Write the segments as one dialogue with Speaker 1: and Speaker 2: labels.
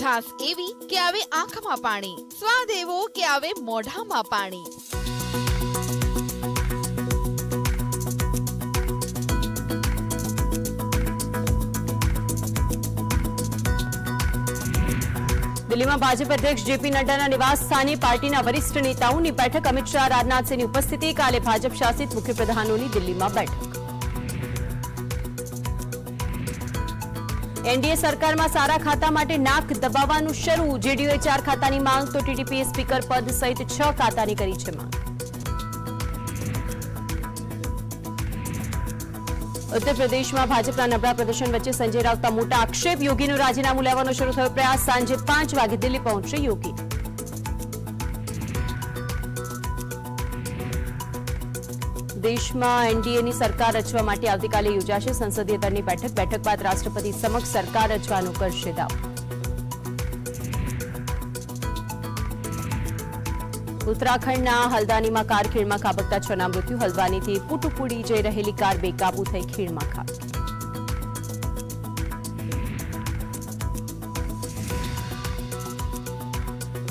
Speaker 1: છાસ એવી કે આવે આંખમાં પાણી? સ્વાદ એવો કે આવે મોઢામાં પાણી?
Speaker 2: દિલ્હીમાં ભાજપ અધ્યક્ષ જેપી નડ્ડાના નિવાસ સ્થાને પાર્ટીના વરિષ્ઠ નેતાઓની બેઠક અમિત શાહ, રાજનાથસિંહની ઉપસ્થિતિ. કાલે ભાજપ શાસિત મુખ્યપ્રધાનોની દિલ્હીમાં બેઠક. એનડીએ સરકારમાં સારા ખાતા માટે નાક દબાવવાનું શરૂ. જેડીયુએ ચાર ખાતાની માંગ તો ટીડીપીએ સ્પીકર પદ સહિત છ ખાતાની કરી છે માંગ. ઉત્તર પ્રદેશમાં ભાજપના નબળા પ્રદર્શન વચ્ચે સંજય રાવતા મોટા આક્ષેપ. યોગીનું રાજીનામું લેવાનો શરૂ થયો પ્રયાસ. સાંજે પાંચ વાગે દિલ્હી પહોંચશે યોગી. દેશમાં એનડીએની સરકાર રચવા માટે આવતીકાલે યોજાશે સંસદીય દળની બેઠક. બેઠક બાદ રાષ્ટ્રપતિ સમક્ષ સરકાર રચવાનું કરશે દાવ. ઉત્તરાખંડના હલ્દાનીમાં કાર ખીણમાં ખાબકતા છના મૃત્યુ. હલ્દવાનીથી પુટુપુડી જઈ રહેલી કાર બેકાબુ થઈ ખીણમાં ખાબકી.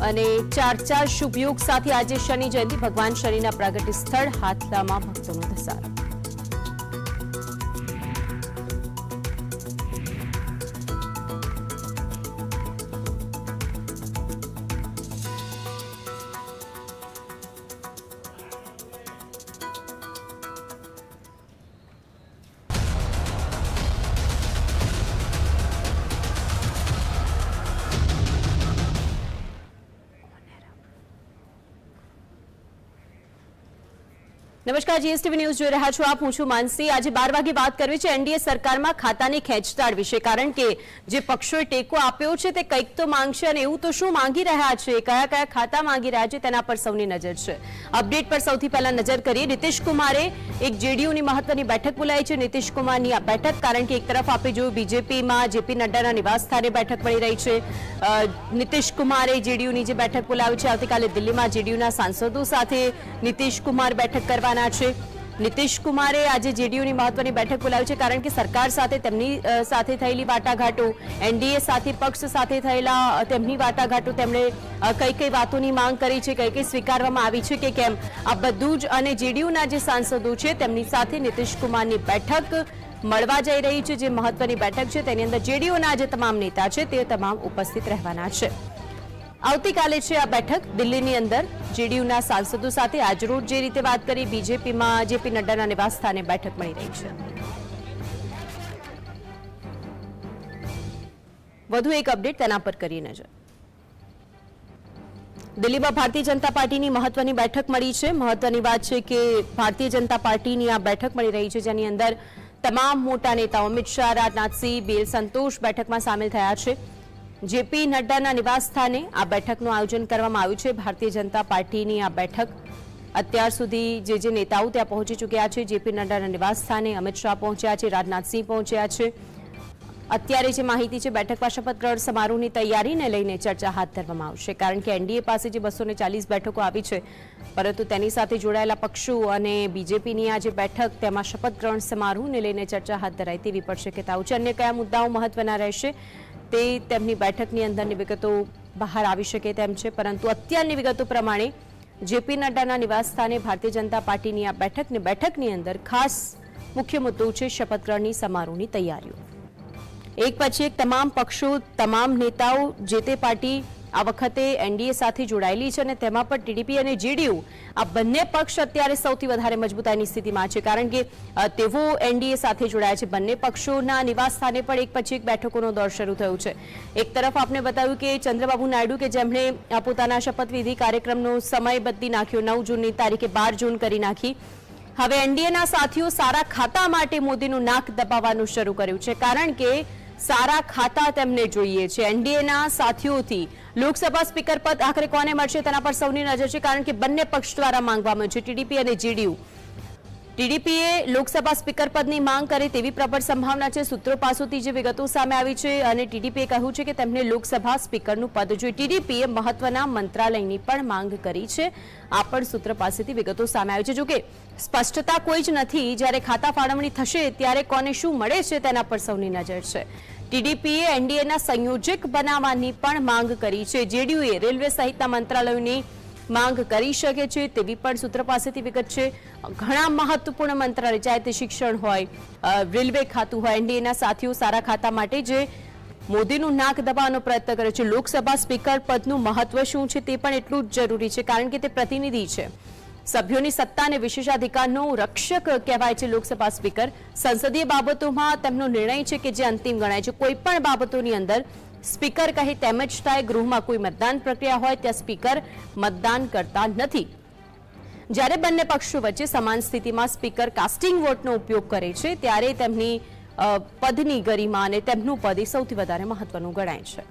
Speaker 2: અને ચાર ચાર શુભયોગ સાથે આજે શનિ જયંતિ. ભગવાન શનિના પ્રાગટ્ય સ્થળ, હાથલામાં ભક્તોનો ધસારો. નમસ્કાર, જીએસટીવી ન્યૂઝ જોઈ રહ્યા છો આપ. હું છું માનસી. આજે બાર વાગે વાત કરવી છે એનડીએ સરકારમાં ખાતાની ખેંચતાડ વિશે. કારણ કે જે પક્ષોએ ટેકો આપ્યો છે તે કંઈક તો માંગશે અને એવું તો શું માંગી રહ્યા છે? કયા કયા ખાતા માંગી રહ્યા છે તેના પર સૌની નજર છે. અપડેટ પર સૌથી પહેલા નજર કરીએ. નીતિશ કુમારે એક જેડીયુની મહત્વની બેઠક બોલાવી છે. નીતિશ કુમારની આ બેઠક, કારણ કે એક તરફ આપણે જોયું બીજેપીમાં જેપી નડ્ડાના નિવાસ સ્થાને બેઠક મળી રહી છે. નીતિશ કુમારે જેડીયુની જે બેઠક બોલાવી છે, આવતીકાલે દિલ્હીમાં જેડીયુના સાંસદો સાથે નીતિશ કુમાર બેઠક કરવાના છે. નીતિશ કુમારે આજે જેડીયુની મહત્વની બેઠક બોલાવી છે કારણ કે સરકાર સાથે તેમની સાથે થયેલી વાટાઘાટો, એનડીએ સાથે, પક્ષ સાથે થયેલા તેમની વાટાઘાટો તેમણે કઈ કઈ વાતોની માંગ કરી છે કઈ કઈ સ્વીકારવામાં આવી છે કે કેમ? આ બધું જ અને જેડીયુના જે સાંસદો છે તેમની સાથે નીતિશ કુમારની બેઠક મળવા જઈ રહી છે, જે મહત્વની બેઠક છે. તેની અંદર જેડીયુના જે તમામ નેતા છે તે તમામ ઉપસ્થિત રહેવાના છે. આવતીકાલે છે આ બેઠક. દિલ્હીની અંદર જેડીયુના સાંસદો સાથે આજરોજ જે રીતે વાત કરી, બીજેપીમાં જેપી નડ્ડાના નિવાસ સ્થાને બેઠક મળી રહી છે. વધુ એક અપડેટ તેના પર કરી નજર. દિલ્હીમાં ભારતીય જનતા પાર્ટીની મહત્વની બેઠક મળી છે. મહત્વની વાત છે કે ભારતીય જનતા પાર્ટીની આ બેઠક મળી રહી છે, જેની અંદર તમામ મોટા નેતાઓ અમિત શાહ, રાજનાથસિંહ બેલ સંતોષ બેઠકમાં સામેલ થયા છે. જેપી નડ્ડાના નિવાસ સ્થાને આ બેઠકનું આયોજન કરવામાં આવ્યું છે. ભારતીય જનતા પાર્ટીની આ બેઠક અત્યાર સુધી જે જે નેતાઓ ત્યાં પહોંચી ચૂક્યા છે, જેપી નડ્ડાના નિવાસ સ્થાને અમિત શાહ પહોંચ્યા છે રાજનાથસિંહ પહોંચ્યા છે. અત્યારે જે માહિતી છે બેઠકમાં શપથ ગ્રહણ સમારોહની તૈયારીને લઈને ચર્ચા હાથ ધરવામાં આવશે. કારણ કે એનડીએ પાસે જે બસો બેઠકો આવી છે, પરંતુ તેની સાથે જોડાયેલા પક્ષો અને બીજેપીની આ જે બેઠક, તેમાં શપથ ગ્રહણ સમારોહને લઈને ચર્ચા હાથ ધરાય તેવી પણ શક્યતાઓ છે. અન્ય કયા મુદ્દાઓ મહત્વના રહેશે? તે તેમની બેઠકની અંદરની વિગતો બહાર આવી શકે તેમ છે, પરંતુ અત્યારની વિગતો પ્રમાણે જેપી નડ્ડાના નિવાસ સ્થાને ભારતીય જનતા પાર્ટીની આ બેઠકની બેઠકની અંદર ખાસ મુખ્ય મુદ્દો છે શપથ ગ્રહણની સમારોહની તૈયારીઓ. એક પછી એક તમામ પક્ષો, તમામ નેતાઓ જે તે પાર્ટી આ વખતે એનડીએ સાથે જોડાયેલી છે અને તેમાં પણ ટીડીપી અને જેડીયુ આ બંને પક્ષ અત્યારે સૌથી વધારે મજબૂતાઈની સ્થિતિમાં છે. કારણ કે તેઓ એનડીએ સાથે જોડાયા છે. બંને પક્ષોના નિવાસ સ્થાને પણ એક પછી એક બેઠકોનો દોર શરૂ થયો છે. એક તરફ આપને બતાવ્યું કે ચંદ્રબાબુ નાયડુ કે જેમણે પોતાના શપથવિધિ કાર્યક્રમનો સમય બદલી નાખ્યો, નવ જૂનની તારીખે બાર જૂન કરી નાખી. હવે એનડીએના સાથીઓ સારા ખાતા માટે મોદીનું નાક દબાવવાનું શરૂ કર્યું છે. કારણ કે, સારા ખાતા તેમને જોઈએ છે. એનડીએના સાથીઓથી લોકસભા સ્પીકર પદ આખરે કોને મળશે તેના પર સૌની નજર છે, કારણ કે બંને પક્ષ દ્વારા માંગવામાં છે, ટીડીપી અને જીડીયુ. ટીડીપીએ લોકસભા સ્પીકર પદની માંગ કરે તેવી પ્રબળ સંભાવના છે, સૂત્રો પાસેથી જે વિગતો સામે આવી છે, અને ટીડીપીએ કહ્યું છે કે તેમને લોકસભા સ્પીકરનું પદ જોઈએ ટીડીપીએ મહત્વના મંત્રાલયની પણ માંગ કરી છે. આ પણ સૂત્ર પાસેથી વિગતો સામે આવી છે. જોકે, સ્પષ્ટતા કોઈ જ નથી, જ્યારે ખાતા ફાળવણી થશે, ત્યારે કોને શું મળે છે તેના પર સૌની નજર છે. ટીડીપીએ એનડીએના સંયોજક બનાવવાની પણ માંગ કરી છે. જેડીયુએ રેલવે સહિતના મંત્રાલયોની માંગ કરી શકે છે તેવી પણ સૂત્ર પાસેથી વિગત છે. ઘણા મહત્વપૂર્ણ મંત્રાલય, ચાહે તે શિક્ષણ હોય રેલવે ખાતું હોય, એનડીએના સાથીઓ સારા ખાતા માટે જે મોદીનું નાક દબાવવાનો પ્રયત્ન કરે છે. લોકસભા સ્પીકર પદનું મહત્વ શું છે તે પણ એટલું જ જરૂરી છે, કારણ કે તે પ્રતિનિધિ છે. સભ્યોની સત્તા અને વિશેષાધિકારનો રક્ષક કહેવાય છે લોકસભા સ્પીકર. સંસદીય બાબતોમાં તેમનો નિર્ણય છે કે જે અંતિમ ગણાય છે. કોઈ પણ બાબતોની અંદર સ્પીકર કહે તેમ જ થાય, ગૃહમાં કોઈ મતદાન પ્રક્રિયા હોય ત્યાં સ્પીકર મતદાન કરતા નથી. જ્યારે બંને પક્ષો વચ્ચે સમાન સ્થિતિમાં સ્પીકર કાસ્ટિંગ વોટનો ઉપયોગ કરે છે, ત્યારે તેમની પદની ગરિમા અને તેમનું પદ એ સૌથી વધારે મહત્વનું ગણાય છે.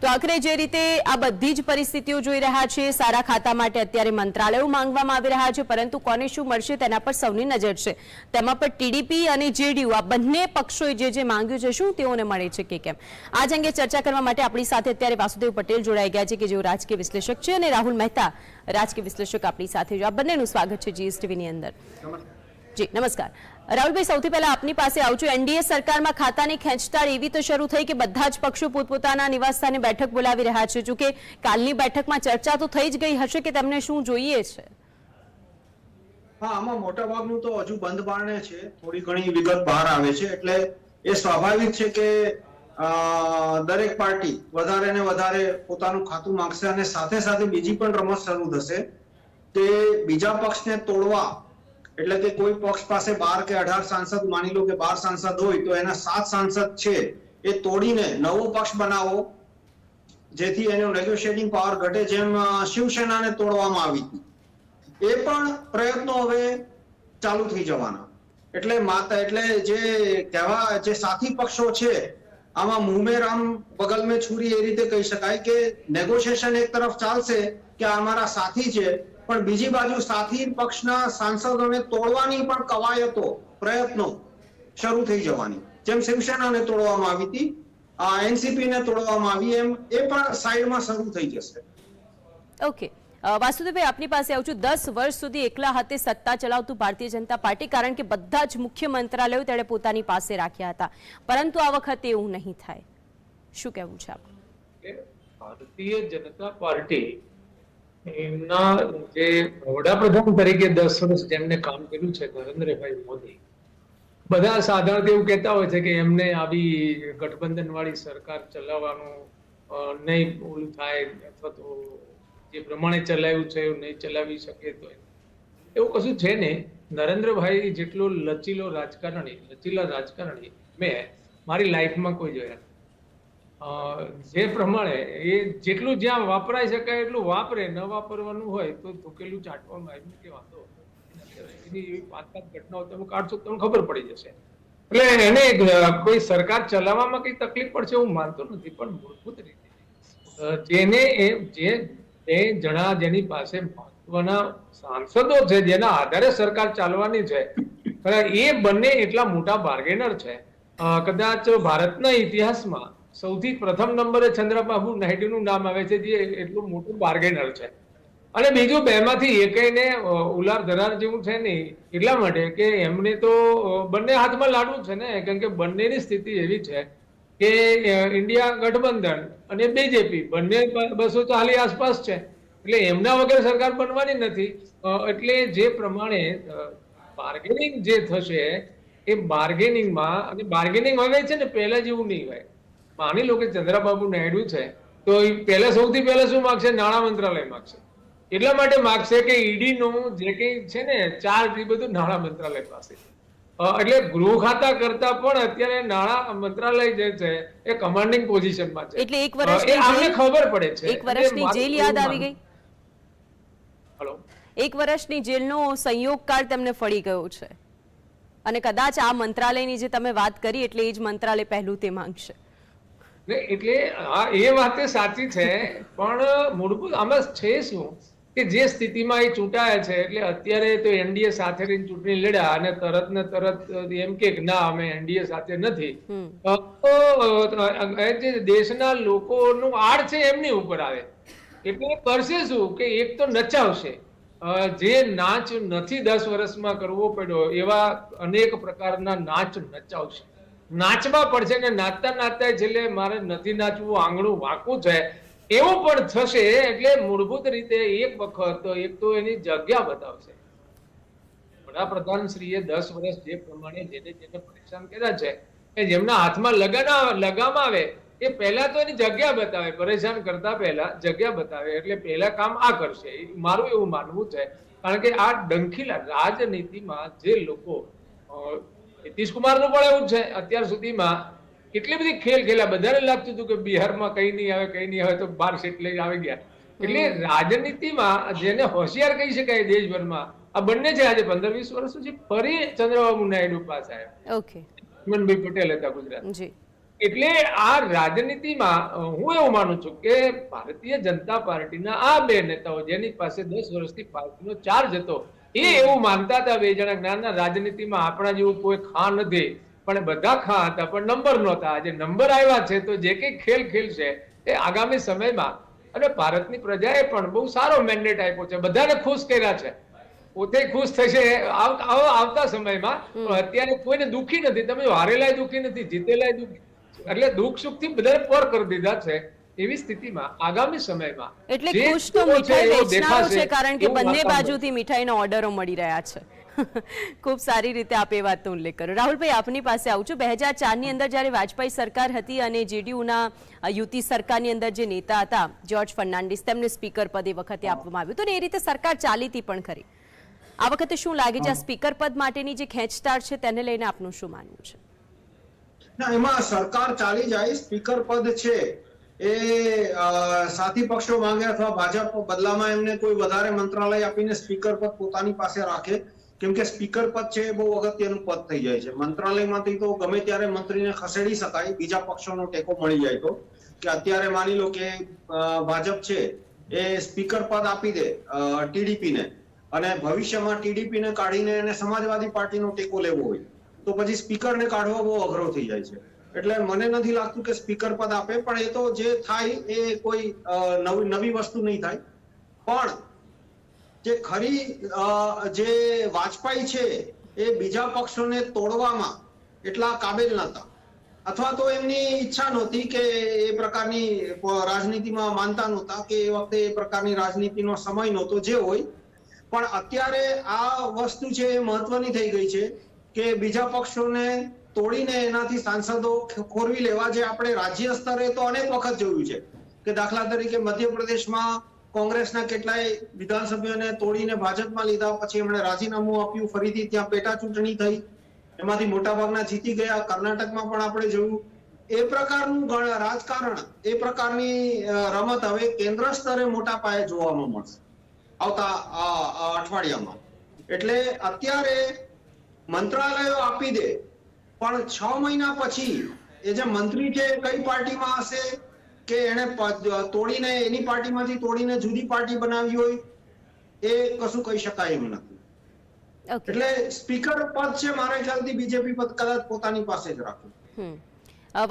Speaker 2: તો આખરે જે રીતે આ બધી જ પરિસ્થિતિઓ જોઈ રહ્યા છે, સારા ખાતા માટે અત્યારે મંત્રાલયો માંગવામાં આવી રહ્યા છે, પરંતુ કોને શું મળશે તેના પર સૌની નજર છે. તેમાં પણ ટીડીપી અને જેડીયુ, આ બંને પક્ષોએ જે જે માંગ્યું છે, શું તેઓને મળે છે કે કેમ? આજ અંગે ચર્ચા કરવા માટે આપણી સાથે અત્યારે વાસુદેવ પટેલ જોડાઈ ગયા છે, કે જેઓ રાજકીય વિશ્લેષક છે, અને રાહુલ મહેતા, રાજકીય વિશ્લેષક આપણી સાથે જો આ બંનેનું સ્વાગત છે જીએસટીવીની અંદર. જી, નમસ્કાર. રાહુલભાઈ, સૌથી પહેલા આપની પાસે આવું છું. એનડીએ સરકારમાં ખાતાની ખેંચતાળ એવી તો શરૂ થઈ કે બધા જ પક્ષો પોતપોતાના નિવાસસ્થાને બેઠક બોલાવી રહ્યા છે. જોકે કાલની બેઠકમાં ચર્ચા તો થઈ જ ગઈ હશે કે તેમને શું જોઈએ છે?
Speaker 3: હા, આમાં મોટા ભાગનું તો હજુ બંધ બારણે છે. થોડી ઘણી વિગત બહાર આવે છે. એટલે એ સ્વાભાવિક છે કે દરેક પાર્ટી વધારે ને વધારે પોતાનું ખાતું માંગશે અને સાથે સાથે બીજી પણ રમત શરૂ થશે. કે બીજા પક્ષને તોડવા એટલે કે કોઈ પક્ષ પાસે બાર કે અઢાર સાંસદ માની લો કે બાર સાંસદ હોય, તો એના સાત સાંસદ છે, એ તોડીને નવો પક્ષ બનાવો, જેથી એનો નેગોશિયેટિંગ પાવર ઘટે જેમ શિવસેનાને તોડવામાં આવી હતી. એ પણ પ્રયત્નો હવે ચાલુ થઈ જવાના. એટલે માતા, એટલે જે કહેવા, જે સાથી પક્ષો છે આમાં મુંહ રામ બગલ મેં છુરી એ રીતે કહી શકાય કે નેગોશિએશન એક તરફ ચાલશે કે અમારા સાથી છે, પણ બીજી બાજુ સાથી પક્ષના સાંસદોને તોડવાની પણ કવાયતો, પ્રયત્નો શરૂ થઈ જવાની. જેમ શિવસેનાને તોડવામાં આવી હતી એનસીપી ને તોડવામાં આવી, એમ એ પણ સાઈડમાં શરૂ થઈ જશે.
Speaker 2: ઓકે વાસુદેવભાઈ, આપની પાસે આવું છું. દસ વર્ષ સુધી એકલા હાથે સત્તા ચલાવતું ભારતીય જનતા પાર્ટી, કારણ કે બધા જ મુખ્ય મંત્રાલયો તેણે પોતાની પાસે રાખ્યા હતા. પરંતુ આ વખતે એવું નહીં થાય. શું કહેવું છે આપનું?
Speaker 4: ભારતીય જનતા પાર્ટી એમના જે વડાપ્રધાન તરીકે દસ વર્ષ જેમને કામ કર્યું છે, નરેન્દ્રભાઈ મોદી, બધા સાધારણ એવું કહેતા હોય છે કે એમને આવી ગઠબંધન વાળી સરકાર ચલાવવાનું નહીં ઓલું થાય અથવા તો જે પ્રમાણે ચલાવ્યું છે એવું નહીં ચલાવી શકે તો એવું કશું છે ને? નરેન્દ્રભાઈ જેટલો લચીલો રાજકારણી, લચીલા રાજકારણી મેં મારી લાઈફમાં કોઈ જોયા જે પ્રમાણે એ જેટલું જ્યાં વાપરાઈ શકાય એટલું વાપરે, ન વાપરવાનું હોય તો ધોકેલું ચાટવામાં આવ્યું કે વાંધો એની એવી પાંચ પાંચ ઘટનાઓ તમે કાઢશો તમને ખબર પડી જશે. એટલે એને કોઈ સરકાર ચલાવવામાં કઈ તકલીફ પડશે હું માનતો નથી, પણ મૂળભૂત રીતે જેને એ, જે એ જણા જેની પાસે મહત્વના સાંસદો છે જેના આધારે સરકાર ચાલવાની છે. એ બંને એટલા મોટા બાર્ગેનર છે. કદાચ ભારતના ઇતિહાસમાં સૌથી પ્રથમ નંબરે ચંદ્રબાબુ નાયડુનું નામ આવે છે જે એટલું મોટું બાર્ગેનર છે. અને બીજું બેમાંથી એકઈને અ, ઉલાર ધરાર જેવું છે નહીં. એટલા માટે કે એમને તો બંને હાથમાં લાડવું છે ને કેમ કે બંનેની સ્થિતિ એવી છે કે ઇન્ડિયા ગઠબંધન અને બીજેપી બંને બસો ચાલી આસપાસ છે. એટલે એમના વગર સરકાર બનવાની નથી. એટલે જે પ્રમાણે બાર્ગેનિંગ જે થશે, એ બાર્ગેનિંગમાં અને બાર્ગેનિંગ હવે છે ને, પહેલા જેવું નહીં હોય માની લો કે ચંદ્રબાબુ નાયડુ છે, તો પહેલા સૌથી પહેલા શું માગશે? નાણાં મંત્રાલય માગશે. એટલા માટે માગશે કે ઈડીનું જે કંઈ છે ને ચાર્જ એ બધું નાણાં મંત્રાલય પાસે. છે. એટલે ગૃહ ખાતા કરતા પણ અત્યારે નાણાં મંત્રાલય જે છે એ કમાન્ડિંગ પોઝિશનમાં છે.
Speaker 2: એટલે એક વર્ષની
Speaker 4: અ, આમને ખબર પડે છે.
Speaker 2: એક વર્ષની જેલ યાદ આવી ગઈ?
Speaker 4: હલો?
Speaker 2: એક વર્ષની જેલનો સંયોગ કાળ તેમને ફળી ગયો છે. અને કદાચ આ મંત્રાલયની જે તમે વાત કરી એટલે એ જ મંત્રાલય પહેલું તે માંગશે.
Speaker 4: એટલે હા એ વાત સાચી છે પણ મૂળભૂત આમાં છે શું? કે જે સ્થિતિમાં એ ચૂંટાયા છે એટલે અત્યારે તો એનડીએ સાથે રહીને ચૂંટણી લડ્યા અને તરત ને તરત એમ કે ના અમે એનડીએ સાથે નથી. તો દેશના લોકોનું આડ છે એમની ઉપર આવે. એટલે કરશે શું કે એક તો નચાવશે. જે નાચ નથી દસ વર્ષમાં કરવો પડ્યો એવા અનેક પ્રકારના નાચ નચાવશે. નાચવા પડશે ને નાચતા નાચતા છેલ્લે મારે નથી નાચવું આંગણું વાંકું છે. એવું પણ થશે એટલે મૂળભૂત રીતે એક વખત એક તો એની જગ્યા બતાવશે. વડાપ્રધાન શ્રીએ દસ વર્ષ જે પ્રમાણે જેને જેને પરેશાન કર્યા છે કે જેમના હાથમાં લગાના, લગામ આવે, એ પહેલા તો એની જગ્યા બતાવે, પરેશાન કરતા પહેલા જગ્યા બતાવે, એટલે પહેલા કામ આ કરશે. મારું એવું માનવું છે, કારણ કે આ ડંખીલા રાજનીતિમાં જે લોકો નીતિશ કુમારનું પણ એવું છે, અત્યાર સુધીમાં કેટલી બધી ખેલ ખેલા. બધાને લાગતું હતું કે બિહારમાં કઈ નહીં આવે કઈ નહીં આવે તો બાર સીટ લઈને આવી ગયા. એટલે રાજનીતિમાં જેને હોશિયાર કહી શકાય દેશભરમાં આ બંને છે આજે પંદર વીસ વર્ષ સુધી ફરી ચંદ્રબાબુ નાયડુ પાસે આવ્યા.
Speaker 2: ઓકે.
Speaker 4: મનભાઈ પટેલ હતા ગુજરાત. એટલે આ રાજનીતિમાં હું એવું માનું છું કે ભારતીય જનતા પાર્ટીના આ બે નેતાઓ જેની પાસે દસ વર્ષથી પાર્ટીનો ચાર્જ હતો એ એવું માનતા હતા બે જણા જ્ઞાનના રાજનીતિમાં આપણા જેવું કોઈ ખા નથી. પણ બધા ખા હતા પણ નંબર નહોતા. આજે નંબર આવ્યા છે તો જે કંઈ ખેલ ખેલશે એ આગામી સમયમાં. અને ભારતની પ્રજાએ પણ બહુ સારો મેન્ડેટ આપ્યો છે. બધાને ખુશ કર્યા છે. પોતે ખુશ થશે આવ- આવ- આવતા સમયમાં. અત્યારે કોઈને દુખી નથી. તમે હારેલાય દુખી નથી જીતેલાય દુખી. એટલે દુઃખ સુખથી બધાને પર કરી દીધા છે એવી સ્થિતિમાં આગામી સમયમાં
Speaker 2: એટલે ખુશ તો મીઠાઈ વેચનારો છે કારણ કે બંને બાજુથી મીઠાઈના ઓર્ડરો મળી રહ્યા છે. ખૂબ સારી રીતે આપ એ વાતનો ઉલ્લેખ કર્યો. રાહુલભાઈ આપની પાસે આવું છું. બે હજાર ચારની અંદર જ્યારે વાજપેયી સરકાર હતી અને જેડીયુના યુતિ સરકારની અંદર જે નેતા હતા જ્યોર્જ ફર્નાન્ડિસ તેમને સ્પીકર પદ એ વખતે આપવામાં આવ્યું હતું ને એ રીતે સરકાર ચાલી હતી પણ ખરી. આ વખતે શું લાગે છે આ સ્પીકર પદ માટેની જે ખેંચતાણ છે તેને લઈને આપનું શું માનવું છે?
Speaker 3: ના એમાં સરકાર ચાલી જાય સ્પીકર પદ છે એ સાથી પક્ષો માંગે અથવા ભાજપ બદલામાં એમને કોઈ વધારે મંત્રાલય આપીને સ્પીકર પદ પોતાની પાસે રાખે કેમ કે સ્પીકર પદ છે એ બહુ અગત્યનું પદ થઈ જાય છે. મંત્રાલયમાંથી તો ગમે ત્યારે મંત્રીને ખસેડી શકાય, બીજા પક્ષોનો ટેકો મળી જાય તો. કે અત્યારે માની લો કે ભાજપ છે એ સ્પીકર પદ આપી દે ટીડીપીને અને ભવિષ્યમાં ટીડીપીને કાઢીને એને સમાજવાદી પાર્ટીનો ટેકો લેવો હોય, તો પછી સ્પીકરને કાઢવો બહુ અઘરો થઈ જાય છે. એટલે મને નથી લાગતું કે સ્પીકર પદ આપે, પણ એ તો જે થાય એ કોઈ નવી નવી વસ્તુ નહીં થાય. પણ જે ખરી જે વાજપાઈ છે, એ બીજા પક્ષોને તોડવામાં એટલા કાબેલ નતા અથવા તો એમની ઈચ્છા નહોતી કે એ પ્રકારની રાજનીતિમાં માનતા નહોતા કે એ વખતે એ પ્રકારની રાજનીતિનો સમય નહોતો જે હોય. પણ અત્યારે આ વસ્તુ છે એ મહત્વની થઈ ગઈ છે કે બીજા પક્ષોને તોડીને એનાથી સાંસદો ખોરવી લેવા જે આપણે રાજ્ય સ્તરે તો અનેક વખત જોયું છે કે દાખલા તરીકે મધ્યપ્રદેશમાં કોંગ્રેસના કેટલાય વિધાનસભ્યોને તોડીને ભાજપમાં લીધા, પછી એમણે રાજીનામું આપ્યું, ફરીથી ત્યાં પેટા ચૂંટણી થઈ, એમાંથી મોટાભાગના જીતી ગયા. કર્ણાટકમાં પણ આપણે જોયું, એ પ્રકારનું રાજકારણ, એ પ્રકારની રમત હવે કેન્દ્ર સ્તરે મોટા પાયે જોવામાં મળશે. આવતા અઠવાડિયામાં. એટલે અત્યારે મંત્રાલયો આપી દે, પણ છ મહિના પછી એ જે મંત્રી છે કઈ પાર્ટીમાં હશે? કે એને તોડીને એની પાર્ટીમાંથી તોડીને જુદી પાર્ટી બનાવી હોય એ કશું કહી શકાય એમ નથી. એટલે સ્પીકર પદ છે મારા ખ્યાલથી બીજેપી પદ કદાચ પોતાની પાસે જ
Speaker 2: રાખવું.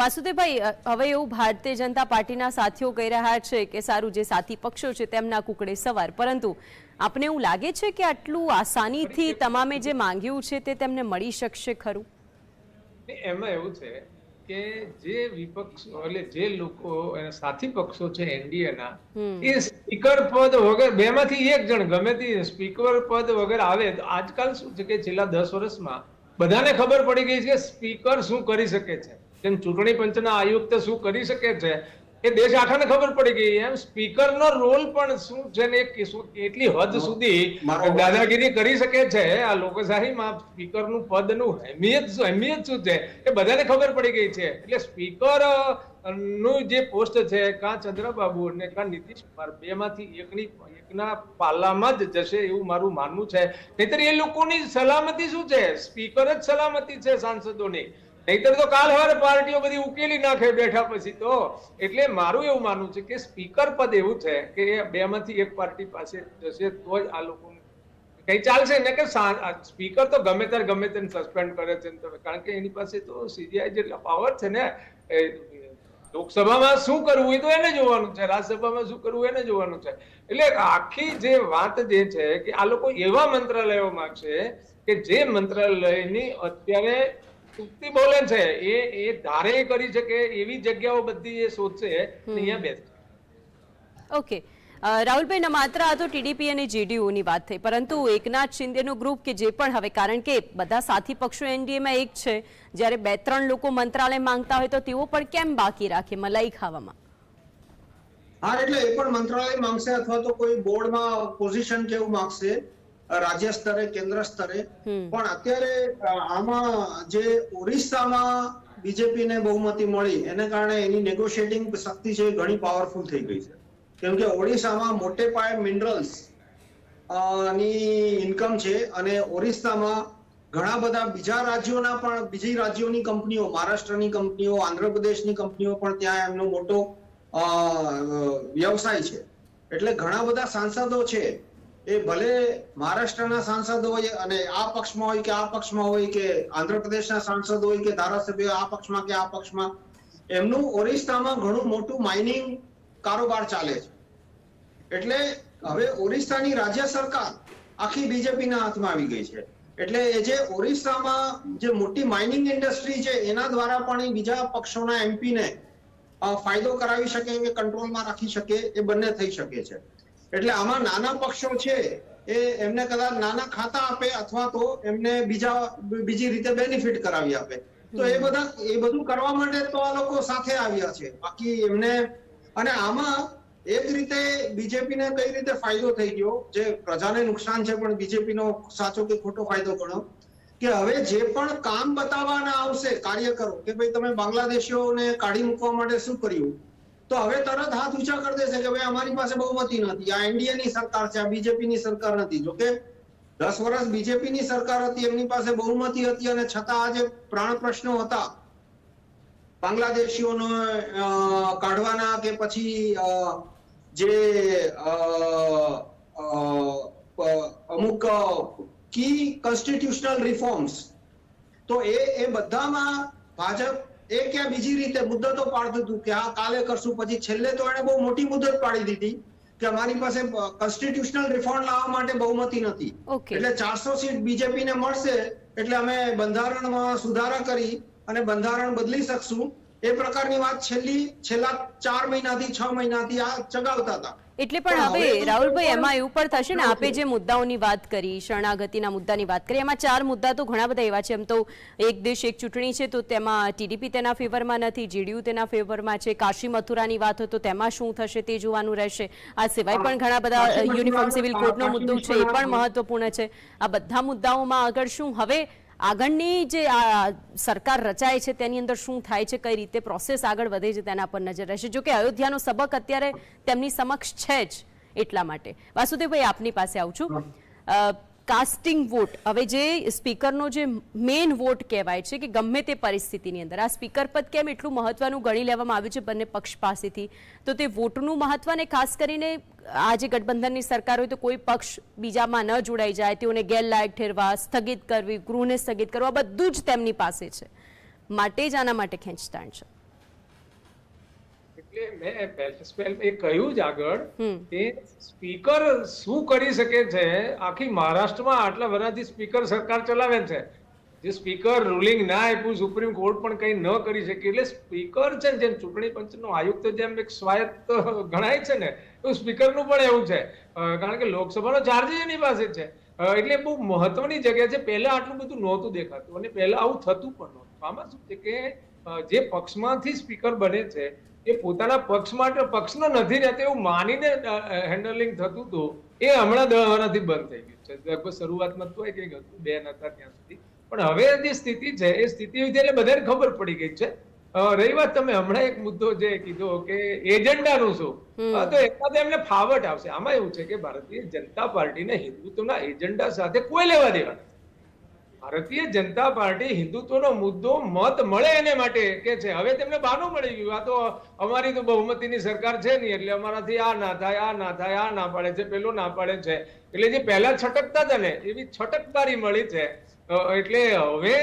Speaker 2: વાસુદેવભાઈ હવે એવું ભારતીય જનતા પાર્ટીના સાથીઓ કહી રહ્યા છે કે સારું જે સાથી પક્ષો છે તેમના કુકડે સવાર. પરંતુ આપને એવું લાગે છે કે આટલું આસાનીથી તમામે જે માંગ્યું છે તે તેમને મળી શકશે ખરું?
Speaker 4: એમાં એવું છે કે જે વિપક્ષ એટલે જે લોકો એના સાથી પક્ષો છે એનડીએના એ સ્પીકર પદ વગર બેમાંથી એક જણ ગમે તે સ્પીકર પદ વગર આવે તો આજકાલ શું છે કે છેલ્લા દસ વર્ષમાં બધાને ખબર પડી ગઈ છે કે સ્પીકર શું કરી શકે છે. તેમ ચૂંટણી પંચના આયુક્ત શું કરી શકે છે એ દેશ આખાને ખબર પડી ગઈ. એમ સ્પીકરનો રોલ પણ શું છે ને એ કેટલી હદ સુધી દાદાગીરી કરી શકે છે? આ લોકશાહીમાં સ્પીકરનું પદનું અહેમિયત શું અહેમિયત શું છે? એ બધાને ખબર પડી ગઈ છે. એટલે સ્પીકરનું જે પોસ્ટ છે કાં ચંદ્રબાબુ અને કાં નીતિશ કુમાર બેમાંથી એકની એકના પાલામાં જ જશે એવું મારું માનવું છે. નહીતર એ લોકોની સલામતી શું છે? સ્પીકર જ સલામતી છે સાંસદોની. નહીતર તો કાલ હવારે પાર્ટીઓ બધી ઉકેલી નાખે બેઠા પછી તો. એટલે મારું એવું માનવું છે કે સ્પીકર પદ એવું છે કે બેમાંથી એક પાર્ટી પાસે જશે તો જ આ લોકો કઈ ચાલશે. ને કે સ્પીકર તો ગમે ત્યારે ગમે તેને સસ્પેન્ડ કરે છે કારણ કે એની પાસે તો સીજીઆઈ જેટલા પાવર છે ને લોકસભામાં શું કરવું એ તો એને જોવાનું છે. રાજ્યસભામાં શું કરવું એને જોવાનું છે. એટલે આખી જે વાત જે છે કે આ લોકો એવા મંત્રાલયો માંગશે કે જે મંત્રાલયની અત્યારે ચૂકતી બોલે છે એ એ ધારે કરી શકે એવી જગ્યાઓ બધી એ શોધશે અહીંયા બેસશે
Speaker 2: ઓકે. રાહુલભાઈ ના માત્ર આ તો ટીડીપી અને જેડીયુની વાત થઈ પરંતુ એકનાથ શિંદેનું ગ્રુપ કે જે પણ હવે કારણ કે બધા સાથી પક્ષો એનડીએમાં એક છે જ્યારે બે ત્રણ લોકો મંત્રાલય માંગતા હોય તો તેઓ પણ કેમ બાકી રાખે મલાઈ ખાવામાં?
Speaker 3: હા એટલે એ પણ મંત્રાલય માંગશે અથવા તો કોઈ બોર્ડમાં પોઝિશન કેવું માંગશે. રાજ્ય સ્તરે કેન્દ્ર સ્તરે. પણ અત્યારે આમાં જે ઓરિસ્સામાં બીજેપી ને બહુમતી મળી એને કારણે એની નેગોશિયેટિંગ શક્તિ છે ઘણી પાવરફુલ થઈ ગઈ છે. કેમ કે ઓડિશામાં મોટે પાયે મિનરલ્સની ઇન્કમ છે અને ઓરિસ્સામાં ઘણા બધા બીજા રાજ્યોના પણ બીજી રાજ્યોની કંપનીઓ મહારાષ્ટ્રની કંપનીઓ આંધ્રપ્રદેશની કંપનીઓ પણ ત્યાં એમનો મોટો વ્યવસાય છે. એટલે ઘણા બધા સાંસદો છે એ ભલે મહારાષ્ટ્રના સાંસદ હોય અને આ પક્ષમાં હોય કે આ પક્ષમાં હોય કે આંધ્રપ્રદેશના સાંસદ હોય કે ધારાસભ્ય આ પક્ષમાં કે આ પક્ષમાં, એમનું ઓરિસ્સામાં ઘણું મોટું માઇનિંગ કારોબાર ચાલે છે. એટલે હવે ઓરિસ્સાની રાજ્ય સરકાર આખી બીજેપીના હાથમાં આવી ગઈ છે. એટલે એ જે ઓરિસ્સામાં જે મોટી માઇનિંગ ઇન્ડસ્ટ્રી છે, એના દ્વારા પણ બીજા પક્ષોના એમપીને ફાયદો કરાવી શકે કે કંટ્રોલમાં રાખી શકે એ બંને થઈ શકે છે. એટલે આમાં નાના પક્ષો છે, એ એમને કદાચ નાના ખાતા આપે અથવા તો એમને બીજા, બીજી રીતે બેનિફિટ કરાવી આપે. તો એ બધા, એ બધું કરવા માટે તો આ લોકો સાથે આવ્યા છે. બાકી એમને, અને આમાં એક રીતે બીજેપી ને કઈ રીતે ફાયદો થઈ ગયો, જે પ્રજાને નુકસાન છે, પણ બીજેપી નો સાચો કે ખોટો ફાયદો ગણો, કે હવે જે પણ કામ બતાવવાના આવશે, કાર્યકરો, કે ભાઈ તમે બાંગ્લાદેશીઓને કાઢી મૂકવા માટે શું કર્યું? તો હવે તરત હાથ ઊંચા કરી દેશે કે ભાઈ અમારી પાસે બહુમતી નથી. આ એનડીએ ની સરકાર છે, આ બીજેપી ની સરકાર નથી. જોકે દસ વર્ષ બીજેપી ની સરકાર હતી, એમની પાસે બહુમતી હતી અને છતાં આજે પ્રાણ પ્રશ્નો હતા. બાંગ્લાદેશીઓનો કાઢવાના કે પછી જે અમુક કી કોન્સ્ટિટ્યુશનલ રિફોર્મ્સ તો એ એ બધામાં ભાજપ એ ક્યાં બીજી રીતે મુદ્દતો પાડતું હતું કે આ કાલે કરશું પછી છેલ્લે તો એને બહુ મોટી મુદત પાડી દીધી કે અમારી પાસે કોન્સ્ટિટ્યુશનલ રિફોર્મ લાવવા માટે બહુમતી નથી. એટલે ચારસો સીટ બીજેપી ને મળશે એટલે અમે બંધારણમાં સુધારા કરી અને બંધારણ બદલી શકશું. એ પ્રકારની વાત છેલ્લી છેલ્લા ચાર મહિનાથી છ મહિનાથી આ ચગાવતા હતા.
Speaker 2: એટલે પણ હવે રાહુલભાઈ એમાં એવું પણ થશે ને આપે જે મુદ્દાઓની વાત કરી શરણાગતિના મુદ્દાની વાત કરી એમાં ચાર મુદ્દા તો ઘણા બધા એવા છે. એમ તો એક દેશ એક ચૂંટણી છે તો તેમાં ટીડીપી તેના ફેવરમાં નથી જેડીયુ તેના ફેવરમાં છે કાશી મથુરાની વાત હોય તો તેમાં શું થશે તે જોવાનું રહેશે. આ સિવાય પણ ઘણા બધા યુનિફોર્મ સિવિલ કોડનો મુદ્દો છે એ પણ મહત્વપૂર્ણ છે. આ બધા મુદ્દાઓમાં આગળ શું? હવે આગળની જે આ સરકાર રચાય છે તેની અંદર શું થાય છે કઈ રીતે પ્રોસેસ આગળ વધે છે તેના પર નજર રહેશે. જો કે અયોધ્યાનો સબક અત્યારે તેમની સમક્ષ છે જ એટલા માટે. વાસુદેવભાઈ આપની પાસે આવું છું. કાસ્ટિંગ વોટ હવે જે સ્પીકરનો જે મેઇન વોટ કહેવાય છે કે ગમે તે પરિસ્થિતિની અંદર, આ સ્પીકર પદ કેમ એટલું મહત્વનું ગણી લેવામાં આવ્યું છે બંને પક્ષ પાસેથી? તો તે વોટનું મહત્વ ને ખાસ કરીને આ જે ગઠબંધનની સરકાર હોય તો કોઈ પક્ષ બીજામાં ન જોડાઈ જાય, તેઓને ગેરલાયક ઠેરવા, સ્થગિત કરવી, ગૃહને સ્થગિત કરવા, બધું જ તેમની પાસે છે. માટે જ આના માટે ખેંચતાણ છે.
Speaker 4: એટલે મેં પહેલ- એ કહ્યું જ આગળ કે સ્પીકર શું કરી શકે છે? આખી મહારાષ્ટ્રમાં આટલા વર્ષથી સ્પીકર સરકાર ચલાવે છે. જે સ્પીકર રૂલિંગ ના આપ્યું સુપ્રીમ કોર્ટ પણ કંઈ ન કરી શકે. એટલે સ્પીકર છે ને જેમ ચૂંટણી પંચનો આયુક્ત જેમ એક સ્વાયત્ત ગણાય છે ને એવું સ્પીકરનું પણ એવું છે. કારણ કે લોકસભાનો ચાર્જ એની પાસે છે. એટલે બહુ મહત્વની જગ્યા છે. પહેલા આટલું બધું નહોતું દેખાતું અને પહેલા આવું થતું પણ નહોતું. આમાં શું છે કે જે પક્ષમાંથી સ્પીકર બને છે એ પોતાના પક્ષ માટે પક્ષનો નથી રહેતો એવું માનીને હેન્ડલિંગ થતું હતું એ હમણાં દસ વર્ષથી બંધ થઈ ગયું છે. લગભગ શરૂઆતમાં તો કંઈક હતું બે નતા ત્યાં સુધી. પણ હવે જે સ્થિતિ છે એ સ્થિતિ વિશે એટલે બધાને ખબર પડી ગઈ છે. રહી વાત તમે હમણાં એક મુદ્દો જે કીધો કે એજન્ડાનું શું. તો એમાં એમને ફાવટ આવશે. આમાં એવું છે કે ભારતીય જનતા પાર્ટીને હિન્દુત્વના એજન્ડા સાથે કોઈ લેવા દેવા નથી. ભારતીય જનતા પાર્ટી હિન્દુત્વનો મુદ્દો મત મળે એને માટે કે છે. હવે તેમને બાનું મળી ગયું. આ તો અમારી તો બહુમતીની સરકાર છે નહીં, એટલે અમારાથી આ ના થાય, આ ના થાય, આ ના પાડે છે, પેલો ના પાડે છે. એટલે જે પહેલા છટકતા હતા ને, એવી છટકબારી મળી છે. એટલે હવે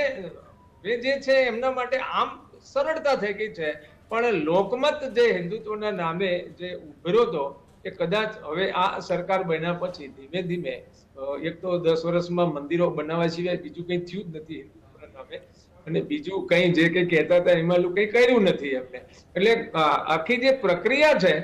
Speaker 4: હવે જે છે એમના માટે આમ સરળતા થઈ ગઈ છે. પણ લોકમત જે હિન્દુત્વના નામે જે ઉભર્યો હતો એ કદાચ હવે આ સરકાર બન્યા પછી ધીમે ધીમે એક તો દસ વર્ષમાં મંદિરો બનાવવા સિવાય બીજું કંઈ થયું જ નથી અને બીજું કંઈ જે કંઈ કહેતા હતા એમાં કંઈ કર્યું નથી એમને. એટલે આખી જે પ્રક્રિયા છે,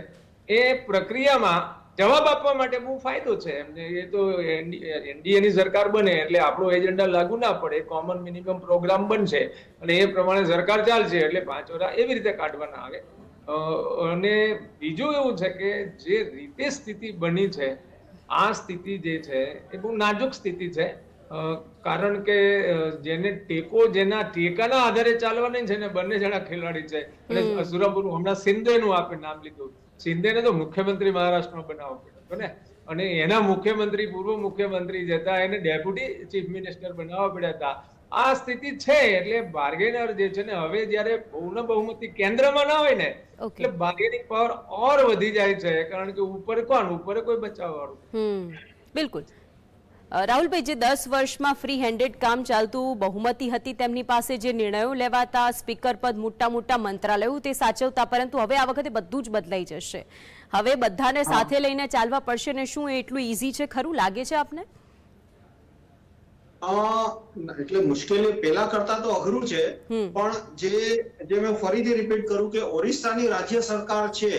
Speaker 4: એ પ્રક્રિયામાં જવાબ આપવા માટે બહુ ફાયદો છે એમને. એ તો એનડીએ ની સરકાર બને એટલે આપણો એજન્ડા લાગુ ના પડે. કોમન મિનિમમ પ્રોગ્રામ બનશે અને એ પ્રમાણે સરકાર ચાલશે એટલે પાંચ વર્ષ એવી રીતે કાઢવાના આવે. અને બીજું એવું છે કે જે રીતે સ્થિતિ બની છે આ સ્થિતિ જે છે એ બહુ નાજુક સ્થિતિ છે. કારણ કે જેને ટેકો જેના ટેકાના આધારે ચાલવાની છે ને બંને જણા ખેલાડી છે. અને સુરપુર હમણાં સિંધેનું આપણે નામ લીધું. સિંધેને તો મુખ્યમંત્રી મહારાષ્ટ્રમાં બનાવવો પડ્યો. ને અને એના મુખ્યમંત્રી પૂર્વ મુખ્યમંત્રી જે હતા એને ડેપ્યુટી ચીફ મિનિસ્ટર બનાવવા પડ્યા હતા. આ સ્થિતિ છે એટલે બાર્ગેનર જે છે ને હવે જ્યારે બહુના બહુમતી કેન્દ્રમાં ના હોય ને. એટલે બાર્ગેનિંગ પાવર ઓર વધી જાય છે કારણ કે ઉપર કોણ? ઉપર કોઈ બચાવવાળું.
Speaker 2: બિલકુલ. રાહુલભાઈ જે દસ વર્ષમાં ફ્રી હેન્ડેડ કામ ચાલતું બહુમતી હતી તેમની પાસે જે નિર્ણયો લેવાતા સ્પીકર પદ મોટા મોટા મંત્રાલયો તે સાચવતા પરંતુ હવે આ વખતે બધું જ બદલાઈ જશે. હવે બધાને સાથે લઈને ચાલવા પડશે ને શું એટલું ઇઝી છે? ખરું? લાગે છે આપને?
Speaker 3: એટલે મુશ્કેલી પેલા કરતા તો અઘરું છે પણ જે જે મેં ફરીથી રિપીટ કરું કે ઓરિસ્સાની રાજ્ય સરકાર છે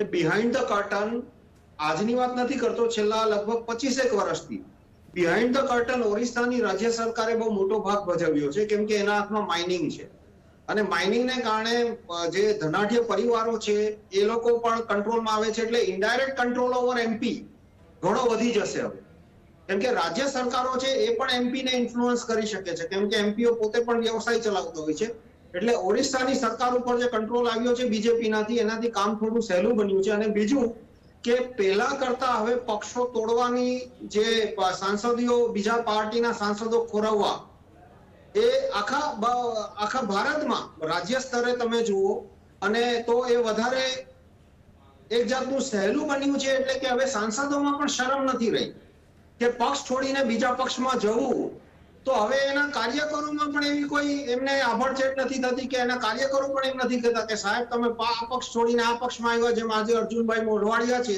Speaker 3: એ બિહાઇન્ડ ધ કર્ટન આજની વાત નથી કરતો છેલ્લા લગભગ પચીસેક વર્ષથી. બિહાઇન્ડ ધ કર્ટન ઓરિસ્સાની રાજ્ય સરકારે બહુ મોટો ભાગ ભજવ્યો છે કેમ કે એના હાથમાં માઇનિંગ છે. અને માઇનિંગને કારણે જે ધનાઢ્ય પરિવારો છે એ લોકો પણ કંટ્રોલમાં આવે છે એટલે ઇન્ડાયરેક્ટ કંટ્રોલ ઓવર એમપી ઘણો વધી જશે હવે. કેમ કે રાજ્ય સરકારો છે એ પણ એમપી ને ઇન્ફ્લુઅન્સ કરી શકે છે. કેમ કે એમપીઓ પોતે પણ વ્યવસાય ચલાવતો હોય છે. એટલે ઓરિસ્સાની સરકાર ઉપર જે કંટ્રોલ આવ્યો છે બીજેપી નાથી, એનાથી કામ થોડું સહેલું બન્યું છે. અને બીજું કે પેલા કરતા હવે પક્ષો તોડવાની જે સાંસદીઓ, બીજા પાર્ટીના સાંસદો ખોરવવા, એ આખા આખા ભારતમાં રાજ્ય સ્તરે તમે જુઓ, અને તો એ વધારે એક જાતનું સહેલું બન્યું છે, એટલે કે હવે સાંસદોમાં પણ શરમ નથી રહી. કે પક્ષ છોડીને બીજા પક્ષમાં જવું, તો હવે એના કાર્યકરોમાં પણ એવી કોઈ એમને આભડછેટ નથી થતી કે એના કાર્યકરો પણ એમ નથી કહેતા કે સાહેબ, તમે આ પક્ષ છોડીને આ પક્ષમાં આવ્યા, જેમ આજે અર્જુનભાઈ મોઢવાડિયા છે,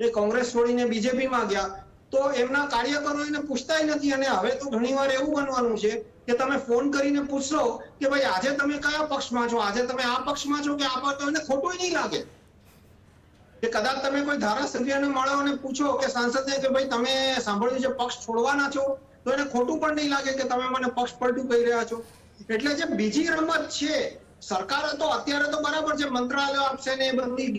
Speaker 3: એ કોંગ્રેસ છોડીને બીજેપીમાં ગયા, તો એમના કાર્યકરો એને પૂછતાય નથી. અને હવે તો ઘણીવાર એવું બનવાનું છે કે તમે ફોન કરીને પૂછશો કે ભાઈ, આજે તમે કયા પક્ષમાં છો? આજે તમે આ પક્ષમાં છો કે આ પક્ષ? તમને ખોટું નહીં લાગે. કે કદાચ તમે કોઈ ધારાસભ્યને મળો અને પૂછો કે સાંસદને કે ભાઈ તમે સાંભળ્યું છે પક્ષ છોડવાના છો તો એને ખોટું પણ નહીં લાગે કે તમે મને પક્ષ પલટું કહી રહ્યા છો. એટલે જે બીજી રમત છે સરકાર તો અત્યારે તો બરાબર છે મંત્રાલય આપશે ને એ બધી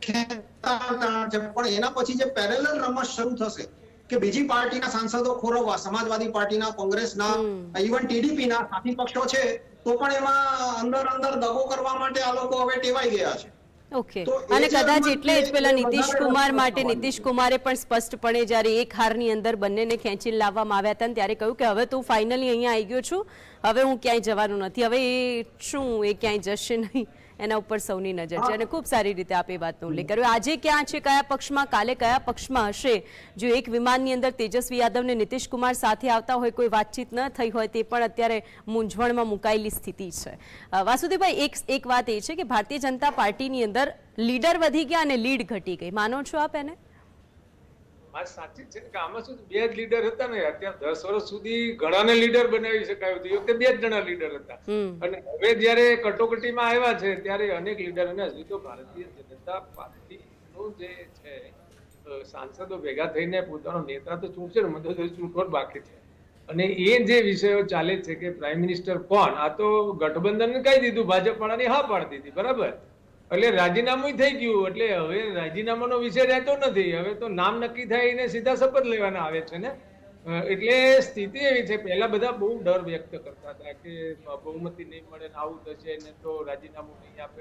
Speaker 3: છે પણ એના પછી જે પેરેલલ રમત શરૂ થશે કે બીજી પાર્ટીના સાંસદો ખોરવવા સમાજવાદી પાર્ટીના કોંગ્રેસના ઇવન ટીડીપીના સાથી પક્ષો છે તો પણ એમાં અંદર અંદર દગો કરવા માટે આ લોકો હવે ટેવાઈ ગયા છે.
Speaker 2: ઓકે અને કદાચ એટલે જ પેલા નીતિશ કુમાર માટે. નીતિશ કુમારે પણ સ્પષ્ટપણે જ્યારે એક હારની અંદર બંનેને ખેંચીને લાવવામાં આવ્યા હતા ને ત્યારે કહ્યું કે હવે તું ફાઇનલી અહીંયા આવી ગયો છું હવે હું ક્યાંય જવાનું નથી હવે એ શું એ ક્યાંય જશે નહીં એના ઉપર સૌની નજર છે અને ખૂબ સારી રીતે આપ એ વાતનો ઉલ્લેખ કર્યો. આજે ક્યાં છે કયા પક્ષમાં કાલે કયા પક્ષમાં હશે? જો એક વિમાનની અંદર તેજસ્વી યાદવને નીતિશ કુમાર સાથે આવતા હોય કોઈ વાતચીત ન થઈ હોય તે પણ અત્યારે મૂંઝવણમાં મુકાયેલી સ્થિતિ છે. વાસુદેવભાઈ એક એક વાત એ છે કે ભારતીય જનતા પાર્ટીની અંદર લીડર વધી ગયા અને લીડ ઘટી ગઈ. માનો છો આપ એને?
Speaker 4: વાત સાચી છે કે આમાં શું બે જ લીડર હતા ને અત્યારે દસ વર્ષ સુધી ઘણાને લીડર બનાવી શકાયું હતું. વખતે બે જ જણા લીડર હતા. અને હવે જયારે કટોકટીમાં આવ્યા છે ત્યારે અનેક લીડર અને હજી તો ભારતીય જનતા પાર્ટીનું જે છે સાંસદો ભેગા થઈને પોતાનો નેતા તો ચૂંટશે ને મને તો ચૂંટવો બાકી છે. અને એ જે વિષયો ચાલે છે કે પ્રાઇમ મિનિસ્ટર કોણ આ તો ગઠબંધન કહી દીધું ભાજપ વાળાની હા પાડી દીધી બરાબર? એટલે રાજીનામું થઈ ગયું, એટલે હવે રાજીનામાનો વિષય રહેતો નથી. હવે તો નામ નક્કી થાય એને સીધા શપથ લેવાના આવે છે ને? એટલે સ્થિતિ એવી છે, પહેલા બધા બહુ ડર વ્યક્ત કરતા હતા કે બહુમતી નહીં મળે ને આવું થશે ને તો રાજીનામું નહીં આપે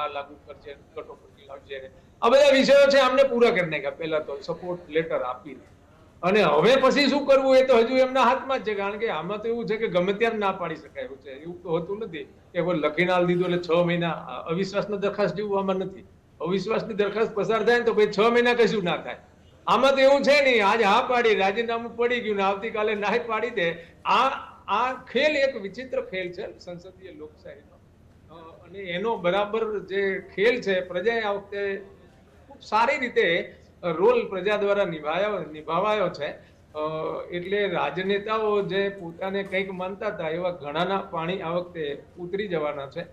Speaker 4: આ લાગુ કરશે, કટોકટી લાવશે. આ બધા વિષયો છે, આમને પૂરા કરી નાખ્યા. પહેલા તો સપોર્ટ લેટર આપીને. અને હવે પછી શું કરવું એ તો હજુ એમના હાથમાં જ છે, કારણ કે આમાં તો એવું છે કે ગમે ત્યારે ના પાડી શકાય એવું છે. એવું તો હોતું નથી કે કોઈ લખીને આલ દીધું એટલે છ મહિના અવિશ્વાસ અવિશ્વાસની દરખાસ્ત જેવું આમાં નથી. અવિશ્વાસની દરખાસ્ત પસાર થાય ને તો ભાઈ છ મહિના કશું ના થાય. આમાં તો એવું છે નહીં, આજ હા પાડી, રાજીનામું પડી ગયું ને આવતીકાલે ના પાડી દે. આ આ ખેલ એક વિચિત્ર ખેલ છે સંસદીય લોકશાહીનો. અને એનો બરાબર જે ખેલ છે પ્રજાએ આ વખતે ખૂબ સારી રીતે રોલ પ્રજા દ્વારા નિભાયો નિભાવાયો છે. એટલે રાજનેતાઓ જે પોતાને કંઈક માનતા હતા એવા ઘણાના પાણી આ વખતે ઉતરી જવાના છે.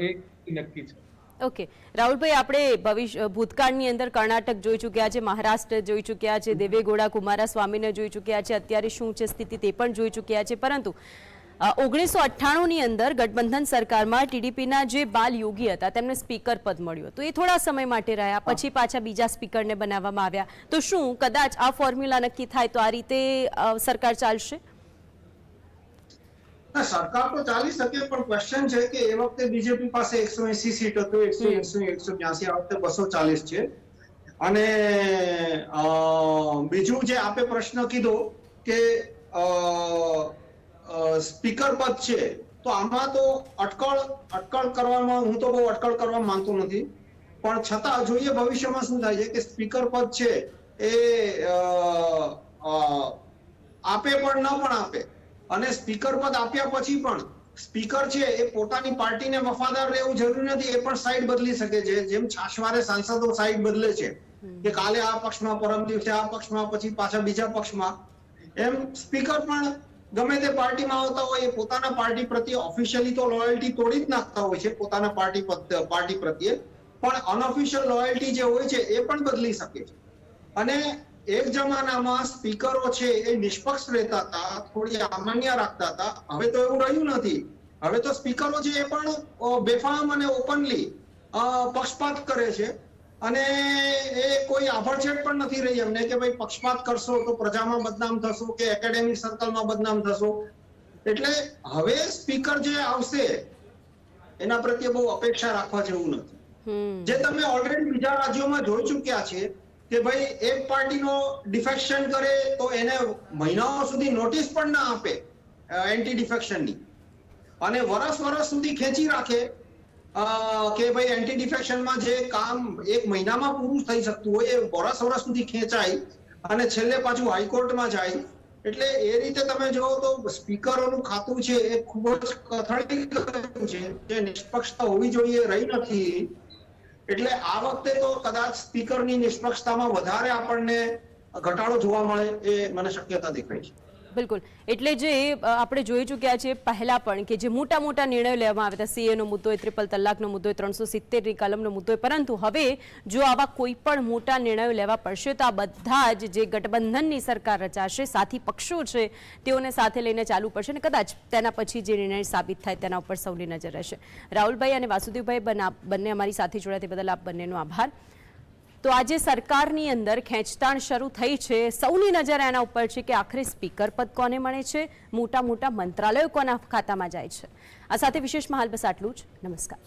Speaker 4: એ નક્કી છે.
Speaker 2: ઓકે. રાહુલભાઈ આપણે ભવિષ્ય ભૂતકાળની અંદર કર્ણાટક જોઈ ચૂક્યા છે મહારાષ્ટ્ર જોઈ ચૂક્યા છે દેવેગોડા કુમારા સ્વામીને જોઈ ચૂક્યા છે અત્યારે શું છે સ્થિતિ તે પણ જોઈ ચૂક્યા છે. પરંતુ ઓગણીસો અઠ્ઠાણુંની અંદર ગઠબંધન સરકારમાં ટીડીપીના જે બાલ યોગી હતા તેમને સ્પીકર પદ મળ્યું હતું. એ થોડા સમય માટે રહ્યા પછી પાછા બીજા સ્પીકરને બનાવવામાં આવ્યા. તો શું કદાચ આ ફોર્મ્યુલા નક્કી થાય તો આ રીતે સરકાર ચાલશે?
Speaker 3: ના, સરકાર તો ચાલી શકે પણ ક્વેશ્ચન છે કે એ વખતે બીજેપી પાસે એકસો એસી સીટ હતું એકસો. એસી એકસો બ્યાસી આ વખતે બસો ચાલીસ છે. અને બીજું જે આપે પ્રશ્ન કીધો કે સ્પીકર પદ છે. તો આમાં તો અટકળ અટકળ કરવામાં હું તો બહુ અટકળ કરવા માંગતો નથી. પણ છતાં જોઈએ ભવિષ્યમાં શું થાય છે કે સ્પીકર પદ છે એ આપે પણ ન પણ આપે. અને સ્પીકર પદ આપ્યા પછી પણ સ્પીકર છે એ પોતાની પાર્ટીને વફાદાર રહેવું જરૂરી નથી એ પણ સાઈડ બદલી શકે છે. જેમ છાશવારે સાંસદો સાઈડ બદલે છે કે કાલે આ પક્ષમાં પરમ દિવસે આ પક્ષમાં પછી પાછા બીજા પક્ષમાં. એમ સ્પીકર પણ ગમે તે પાર્ટીમાં આવતા હોય એ પોતાના પાર્ટી પ્રત્યે ઓફિશિયલી તો લોયલ્ટી તોડી જ નાખતા હોય છે પોતાના પાર્ટી પાર્ટી પ્રત્યે. પણ અનઓફિશિયલ લોયલ્ટી જે હોય છે એ પણ બદલી શકે છે. અને એક જમાનામાં સ્પીકરો છે એ નિષ્પક્ષ રહેતા હતા, થોડી અમાન્ય રાખતા હતા. હવે તો એવું રહ્યું નથી. હવે તો સ્પીકરો છે એ પણ બેફામ અને ઓપનલી પક્ષપાત કરે છે. અને એ કોઈ આભડછેડ પણ નથી રહી એમને કે ભાઈ પક્ષપાત કરશો તો પ્રજામાં બદનામ થશો કે એકેડેમિક સર્કલમાં બદનામ થશો. એટલે હવે સ્પીકર જે આવશે એના પ્રત્યે બહુ અપેક્ષા રાખવા જેવું નથી. જે તમે ઓલરેડી બીજા રાજ્યોમાં જોઈ ચૂક્યા છે કે ભાઈ એક પાર્ટીનો ડિફેક્શન કરે તો એને મહિનાઓ સુધી નોટિસ પણ ના આપે એન્ટી ડિફેક્શનની અને વરસ વરસ સુધી ખેંચી રાખે કે ભાઈ એન્ટી ડિફેક્શનમાં જે કામ એક મહિનામાં પૂરું થઈ શકતું હોય એ વરસ વરસ સુધી ખેંચાય અને છેલ્લે પાછું હાઈકોર્ટમાં જાય. એટલે એ રીતે તમે જુઓ તો સ્પીકરોનું ખાતું છે એ ખૂબ જ કથળી ગયું છે. જે નિષ્પક્ષતા હોવી જોઈએ રહી નથી. એટલે આ વખતે તો કદાચ સ્પીકરની નિષ્પક્ષતામાં વધારે આપણને ઘટાડો જોવા મળે એ મને શક્યતા દેખાય છે.
Speaker 2: બિલકુલ. એટલે જે આપણે જોઈ ચૂક્યા છે પહેલા પણ કે જે મોટા મોટા નિર્ણયો લેવામાં આવ્યા હતા. સીએનો મુદ્દો ત્રિપલ તલાકનો મુદ્દો ત્રણસો સિત્તેરની કલમનો મુદ્દો પરંતુ હવે જો આવા કોઈ પણ મોટા નિર્ણયો લેવા પડશે તો આ બધા જ જે ગઠબંધનની સરકાર રચાશે, સાથી પક્ષો છે, તેઓને સાથે લઈને ચાલવું પડશે અને કદાચ તેના પછી જે નિર્ણય સાબિત થાય તેના ઉપર સૌની નજર રહેશે. રાહુલભાઈ અને વાસુદેવભાઈ બના- અમારી સાથે જોડાયા બદલ આપ બંનેનો આભાર. તો આજે સરકારની અંદર ખેંચતાણ શરૂ થઈ છે. સૌની નજર એના ઉપર છે કે આખરે સ્પીકર પદ કોને મળે છે? મોટા મોટા મંત્રાલયો કોના ખાતામાં જાય છે? આ સાથે વિશેષમાં હાલ બસ આટલું જ. નમસ્કાર.